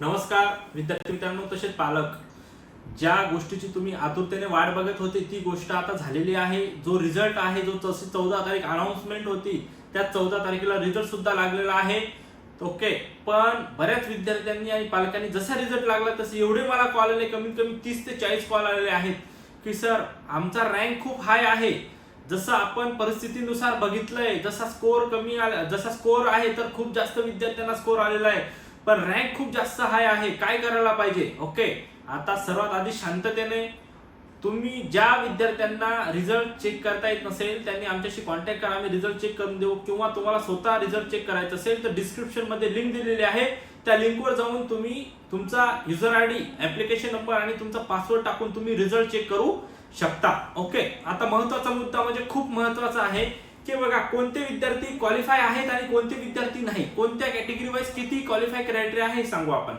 नमस्कार विद्यार्थी मित्रांनो तसेच पालक. ज्या गोष्टीची तुम्ही आतुरतेने वाट बघत होते ती गोष्ट आता झालेली आहे. जो रिझल्ट आहे जो तशी चौदा तारीख अनाऊन्समेंट होती त्या चौदा तारखेला रिझल्ट सुद्धा लागलेला आहे. ओके पण बऱ्याच विद्यार्थ्यांनी आणि पालकांनी जसा रिझल्ट लागला तसे एवढे मला कॉल आले कमीत कमी तीस ते चाळीस कॉल आलेले आहेत. की सर आमचा रँक खूप हाय आहे. जसं आपण परिस्थितीनुसार बघितलंय जसा स्कोर कमी आला जसा स्कोर आहे तर खूप जास्त विद्यार्थ्यांना स्कोर आलेला आहे. पण रँक खूप जास्त हाय आहे. काय करायला पाहिजे? ओके आता सर्वात आधी शांततेने तुम्ही ज्या विद्यार्थ्यांना रिझल्ट चेक करता येत नसेल त्यांनी आमच्याशी कॉन्टॅक्ट करा. आम्ही रिझल्ट चेक करून देऊ. किंवा तुम्हाला स्वतः रिझल्ट चेक करायचं असेल तर डिस्क्रिप्शनमध्ये लिंक दिलेली आहे. त्या लिंकवर जाऊन तुम्ही तुमचा user I D application number आणि तुमचा पासवर्ड टाकून तुम्ही रिझल्ट चेक करू शकता. ओके आता महत्त्वाचा मुद्दा म्हणजे खूप महत्त्वाचा आहे. की बघा कोणते विद्यार्थी क्वालिफाय आहेत आणि कोणते विद्यार्थी नाही? कोणत्या कॅटेगरी वाईज किती क्वालिफाय क्रायटेरिया आहे हे सांगू आपण.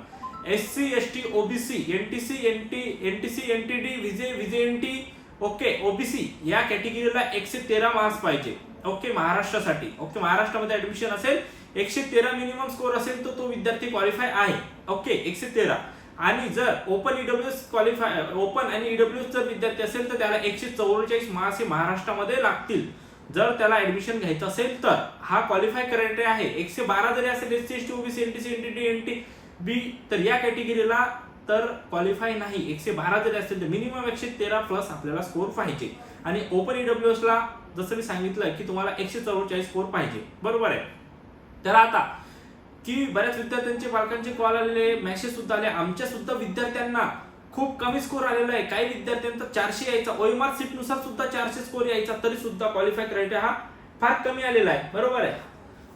S C S T OBC N T C N T N T C N T D VJ VJ N T okay OBC या कॅटेगरीला एकशे तेरा मार्क्स पाहिजे. ओके महाराष्ट्रासाठी. ओके महाराष्ट्रामध्ये ऍडमिशन असेल एकशे तेरा मिनिमम स्कोर असेल तर तो विद्यार्थी क्वालिफाय आहे. ओके एकशे तेरा. आणि जर open EW S qualify open आणि ईडब्ल्यू जर विद्यार्थी असेल तर त्याला एकशे चौवेचाळीस मार्क्स हे महाराष्ट्रामध्ये लागतील. जर त्याला ऍडमिशन घ्यायचं असेल तर हा क्वालिफाय क्रायटेरिया आहे. एकशे बारा जरी असेल S C S T OBC N T C N T D N T B तर या कॅटेगरीला तर क्वालिफाय नाही. एकशे बारा जरी असेल तर मिनिमम एकशे तेरा प्लस आपल्याला स्कोर पाहिजे. आणि ओपन ईडब्ल्यू एस जसं मी सांगितलं की तुम्हाला एकशे चौवेचाळीस स्कोर पाहिजे. बरोबर आहे? तर आता की बऱ्याच विद्यार्थ्यांचे पालकांचे कॉल आलेले मेसेज सुद्धा आले. आमच्या सुद्धा विद्यार्थ्यांना खूप कमी स्कोर आलेला आहे. काही विद्यार्थ्यांचा चारशे यायचा. ओएमआर सीटनुसार सुद्धा चारशे स्कोर यायचा. तरी सुद्धा क्वालिफाय क्रायटेरिया हा फार कमी आलेला आहे. बरोबर आहे?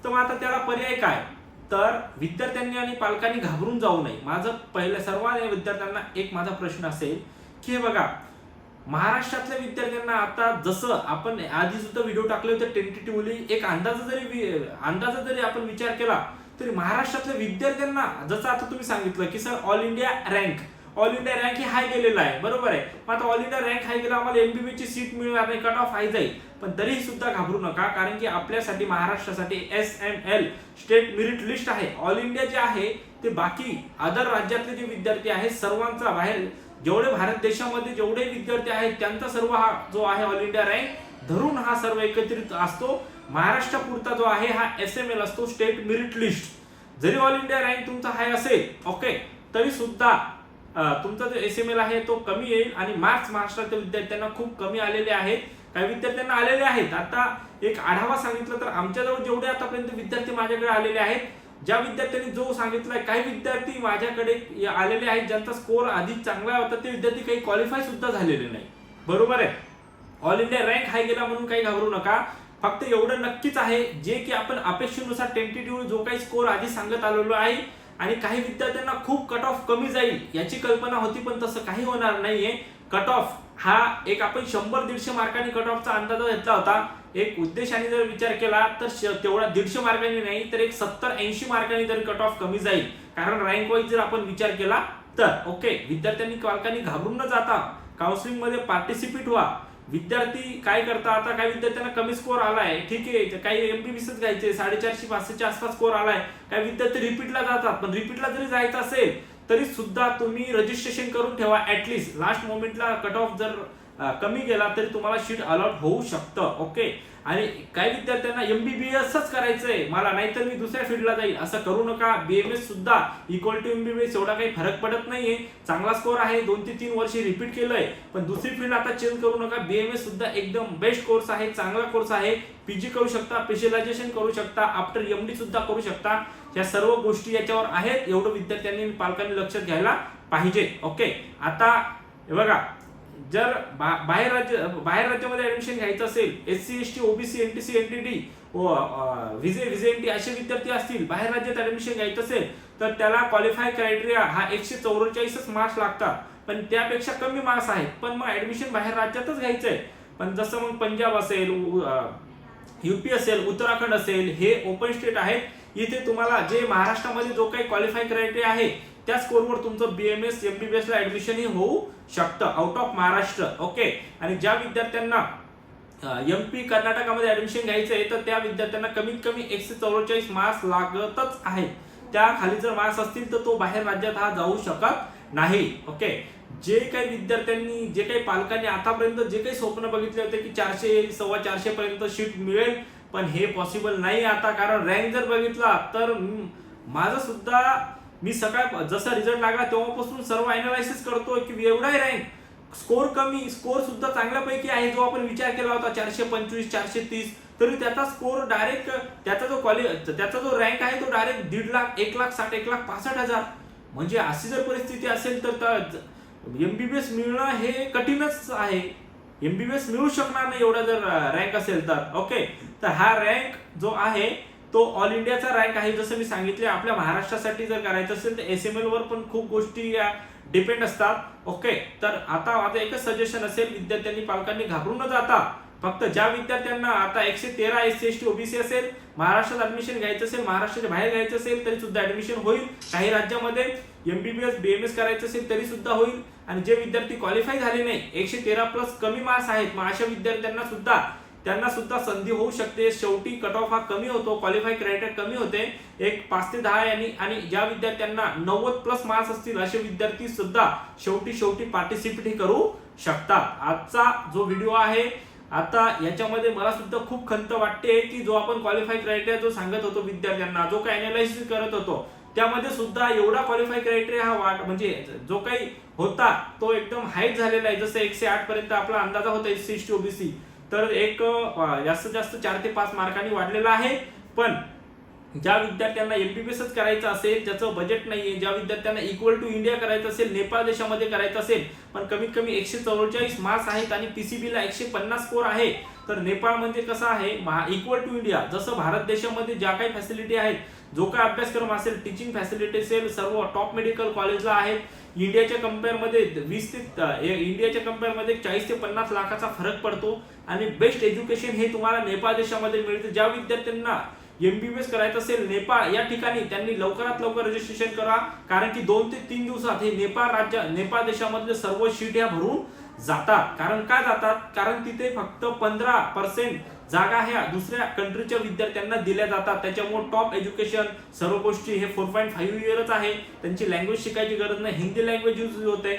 तर मग आता त्याला पर्याय काय? तर विद्यार्थ्यांनी आणि पालकांनी घाबरून जाऊ नये. माझं पहिलं सर्व विद्यार्थ्यांना एक माझा प्रश्न असेल की हे बघा महाराष्ट्रातल्या विद्यार्थ्यांना आता जसं आपण आधी सुद्धा व्हिडिओ टाकले होते टेंटेटिव्हली एक अंदाज जरी अंदाज अंदाजा जरी आपण विचार केला तरी महाराष्ट्रातल्या विद्यार्थ्यांना जसं आता तुम्ही सांगितलं की sir all India rank all India rank ही हाय गेलेला आहे. बरोबर आहे. मग आता ऑल इंडिया रँक हाय गेला आम्हाला एमबीबीची सीट मिळणार नाही. कट ऑफ हाय जाईल. पण तरीही सुद्धा घाबरू नका कारण की आपल्यासाठी महाराष्ट्रासाठी S M L state merit list आहे. ऑल इंडिया जे आहे ते बाकी अदर राज्यातले जे विद्यार्थी आहेत सर्वांचा बाहेर जेवढे भारत देशामध्ये जेवढे विद्यार्थी आहेत त्यांचा सर्व हा जो आहे ऑल इंडिया रँक धरून हा सर्व एकत्रित असतो. महाराष्ट्रापुरता जो आहे हा एस एम एल असतो स्टेट मेरिट लिस्ट जरी ऑल इंडिया रँक तुमचा हाय असेल ओके तरी सुद्धा तुमचा जो एस एम एल आहे तो कमी येईल आणि मार्क्स महाराष्ट्रातील विद्यार्थ्यांना खूप कमी आलेले आहेत. काही विद्यार्थ्यांना आलेले आहेत. आता एक आढावा सांगितलं तर आमच्याजवळ जेवढे आतापर्यंत विद्यार्थी माझ्याकडे आलेले आहेत ज्या विद्यार्थ्यांनी जो सांगितलाय काही विद्यार्थी माझ्याकडे आलेले आहेत ज्यांचा स्कोर आधी चांगला होता ते विद्यार्थी काही क्वालिफाय सुद्धा झालेले नाही. बरोबर आहे? ऑल इंडिया रँक हाय गेला म्हणून काही घाबरू नका. फक्त एवढं नक्कीच आहे जे की आपण अपेक्षेनुसार टेंटेटिव्ह जो काही स्कोर आधी सांगत आलेलो आहे आणि काही विद्यार्थ्यांना खूप कट ऑफ कमी जाईल याची कल्पना होती पण तसं काही होणार नाहीये. कट ऑफ हा एक आपण शंभर दीडशे मार्कांनी कट ऑफचा अंदाज घेतला होता. एक उद्देशाने जर विचार केला तर तेवढा दीडशे मार्कांनी नाही तर एक सत्तर ऐंशी मार्कांनी तरी कट ऑफ कमी जाईल. कारण रँक वाईज जर आपण विचार केला तर ओके विद्यार्थ्यांनी पालकांनी घाबरून न जाता काउन्सिलिंगमध्ये पार्टिसिपेट व्हा. विद्यार्थी काय करता? आता काही विद्यार्थ्यांना कमी स्कोर आलाय. ठीक आहे काही एमबीबीसच घ्यायचे साडेचारशे पाचशेच्या आसपास स्कोर आलाय. काही विद्यार्थी रिपीटला जातात पण रिपीटला जरी जायचं असेल तरी सुद्धा तुम्ही रजिस्ट्रेशन करून ठेवा ऍटलिस्ट लास्ट मोमेंटला कट ऑफ जर कमी गेला तरी तुम्हाला शीट अलॉट होऊ शकतं ओके आणि काही विद्यार्थ्यांना एमबीबीएसच करायचंय. मला नाहीतर मी दुसऱ्या फील्डला जाईल. असं करू नका. बीएमएस सुद्धा इक्वल टू एमबीबीएस एवढा काही फरक पडत नाहीये. चांगला स्कोर आहे. दोन ते तीन वर्षे रिपीट केलंय. पण दुसरी फील्ड आता चेंज करू नका. बीएमएस सुद्धा एकदम बेस्ट कोर्स आहे. चांगला कोर्स आहे. पीजी करू शकता स्पेशलायझेशन करू शकता आफ्टर एमडी सुद्धा करू शकता. या सर्व गोष्टी याच्यावर आहेत. एवढं विद्यार्थ्यांनी पालकांनी लक्षात घ्यायला पाहिजे ओके आता बघा. जर बा- बाहेर राज्य बाहेर राज्यामध्ये ऍडमिशन घ्यायचं असेल S C S T OBC N T C N T D VJ VJ N T असे विद्यार्थी असतील बाहेर राज्यात ऍडमिशन घ्यायचं असेल तर त्याला क्वालिफाय क्रायटेरिया हा एकशे चौवेचाळीसच मार्क्स लागतात. पण त्यापेक्षा कमी मार्क्स आहेत. पण मग ऍडमिशन बाहेर राज्यातच घ्यायचं आहे पण जसं मग पंजाब असेल युपी असेल उत्तराखंड असेल हे ओपन स्टेट आहेत. इथे तुम्हाला जे महाराष्ट्रामध्ये जो काही क्वालिफाय क्रायटेरिया आहे त्या स्कोरवर तुमचं बीएमएस एमबीबीएस ला एसला ही होऊ शकतं. आउट ऑफ महाराष्ट्र ओके आणि ज्या विद्यार्थ्यांना एम पी कर्नाटकामध्ये ऍडमिशन घ्यायचं आहे तर त्या विद्यार्थ्यांना कमीत कमी एकशे चौवेचाळीस मार्क्स लागतच आहे त्या खाली जर मार्क्स असतील तर तो बाहेर राज्यात हा जाऊ शकत नाही. ओके जे काही विद्यार्थ्यांनी जे काही पालकांनी आतापर्यंत जे काही स्वप्न बघितले होते की चारशे सव्वा चारशे पर्यंत शीट मिळेल पण हे पॉसिबल नाही आता. कारण रँक जर बघितला तर माझं सुद्धा मी सकाळ जसा रिझल्ट लागला तेव्हापासून सर्व अनालायसिस करतो की एवढाही रँक स्कोर कमी स्कोर सुद्धा चांगल्यापैकी आहे जो आपण विचार केला होता चारशे पंचवीस चारशे तीस तरी त्याचा स्कोर डायरेक्ट त्याचा जो क्वालि त्याचा जो रँक आहे तो डायरेक्ट दीड लाख एक लाख साठ एक लाख पासष्ट हजार. म्हणजे अशी जर परिस्थिती असेल तर एमबीबीएस मिळणं हे कठीणच आहे. एमबीबीएस मिळू शकणार नाही एवढा जर रँक असेल तर. ओके तर हा रँक जो आहे तो ऑल इंडियाचा रँक आहे जसं मी सांगितले आपल्या महाराष्ट्रासाठी जर करायचं असेल तर एस एम एल वर पण खूप गोष्टी या डिपेंड असतात. ओके तर आता माझं एकच सजेशन असेल विद्यार्थ्यांनी पालकांनी घाबरून न जाता फक्त ज्या विद्यार्थ्यांना आता एकशे तेरा S C S T OBC असेल महाराष्ट्रात ऍडमिशन घ्यायचं असेल महाराष्ट्राच्या बाहेर घ्यायचं असेल तरी सुद्धा ऍडमिशन होईल. काही राज्यामध्ये एमबीबीएस बीएमएस करायचं असेल तरी सुद्धा होईल. आणि जे विद्यार्थी क्वालिफाय झाले नाही एकशे तेरा प्लस कमी मार्क्स आहेत मग अशा विद्यार्थ्यांना सुद्धा त्यांना सुद्धा संधी होऊ शकते. शेवटी कट ऑफ हा कमी होतो. क्वालिफाय क्रायटेरिया कमी होते. एक पाच ते दहा यांनी आणि ज्या विद्यार्थ्यांना नव्वद प्लस मार्क्स असतील असे विद्यार्थी सुद्धा शेवटी शेवटी पार्टिसिपेट करू शकतात. आजचा जो व्हिडिओ आहे आता याच्यामध्ये मला सुद्धा खूप खंत वाटते की जो आपण क्वालिफाय क्रायटेरिया जो सांगत होतो विद्यार्थ्यांना जो काही अनालायसिस करत होतो त्यामध्ये सुद्धा एवढा क्वालिफाय क्रायटेरिया हा वाट म्हणजे जो काही होता तो एकदम हाईट झालेला आहे. जसं एकशे आठ पर्यंत आपला अंदाजा होता एस सी ओबीसी. तर एक जास्तीत जास्त चार ते पाच मार्कांनी वाढलेला आहे. पण ज्या विद्यार्थ्यांना एमबीबीएसच करायचं असेल ज्याचं बजेट नाहीये ज्या विद्यार्थ्यांना इक्वल टू इंडिया करायचं असेल नेपाळ देशामध्ये करायचं असेल पण कमीत कमी एकशे चव्वेचाळीस मार्क्स आहेत आणि पीसीबीला एकशे पन्नास स्कोर आहे तर नेपाळ म्हणजे कसं आहे? इक्वल टू इंडिया जसं भारत देशामध्ये ज्या काही फॅसिलिटी आहेत जो काय अभ्यासक्रम असेल टीचिंग फॅसिलिटी असेल सर्व टॉप मेडिकल कॉलेजला आहेत. इंडियाच्या कम्पेअरमध्ये वीस ते इंडियाच्या कम्पेअरमध्ये चाळीस ते पन्नास लाखाचा फरक पडतो. आणि बेस्ट एज्युकेशन हे तुम्हाला नेपाळ देशामध्ये मिळते. ज्या विद्यार्थ्यांना एमबीबीएस करायचं असेल नेपाळ या ठिकाणी त्यांनी लवकरात लवकर रजिस्ट्रेशन करा. कारण की दोन ते तीन दिवसात हे नेपाळ राज्य नेपाळ देशामधले सर्व शीट ह्या भरून जातात. कारण का जातात? कारण तिथे फक्त पंधरा पर्सेंट जागा ह्या दुसऱ्या कंट्रीच्या विद्यार्थ्यांना दिल्या जातात. त्याच्यामुळे टॉप एज्युकेशन सर्व गोष्टी हे फोर पॉईंट फाईव्ह इयरच आहे. त्यांची लँग्वेज शिकायची गरज नाही. हिंदी लँग्वेज यूज होते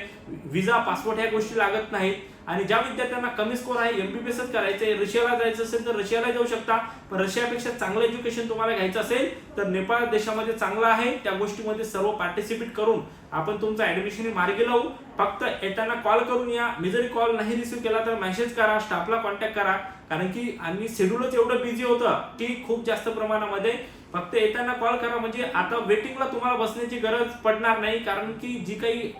विजा पासपोर्ट ह्या गोष्टी लागत नाहीत. आणि ज्या विद्यार्थ्यांना कमी स्कोर आहे एमबीबीएसच आहे रशियाला जायचं असेल तर रशियाला जाऊ शकता. पण रशियापेक्षा चांगलं एज्युकेशन तुम्हाला घ्यायचं असेल तर नेपाळ देशामध्ये चांगलं आहे. त्या गोष्टीमध्ये सर्व पार्टिसिपेट करून आपण तुमचं ऍडमिशन मार्गी लावू. फक्त येताना कॉल करून या. मी जरी कॉल नाही रिसिव्ह केला तर मेसेज करा स्टाफला कॉन्टॅक्ट करा. कारण की आम्ही शेड्यूलच एवढं बिझी होतं की खूप जास्त प्रमाणामध्ये. फक्त येताना कॉल करा. म्हणजे आता वेटिंगला तुम्हाला बसण्याची गरज पडणार नाही. कारण की जी काही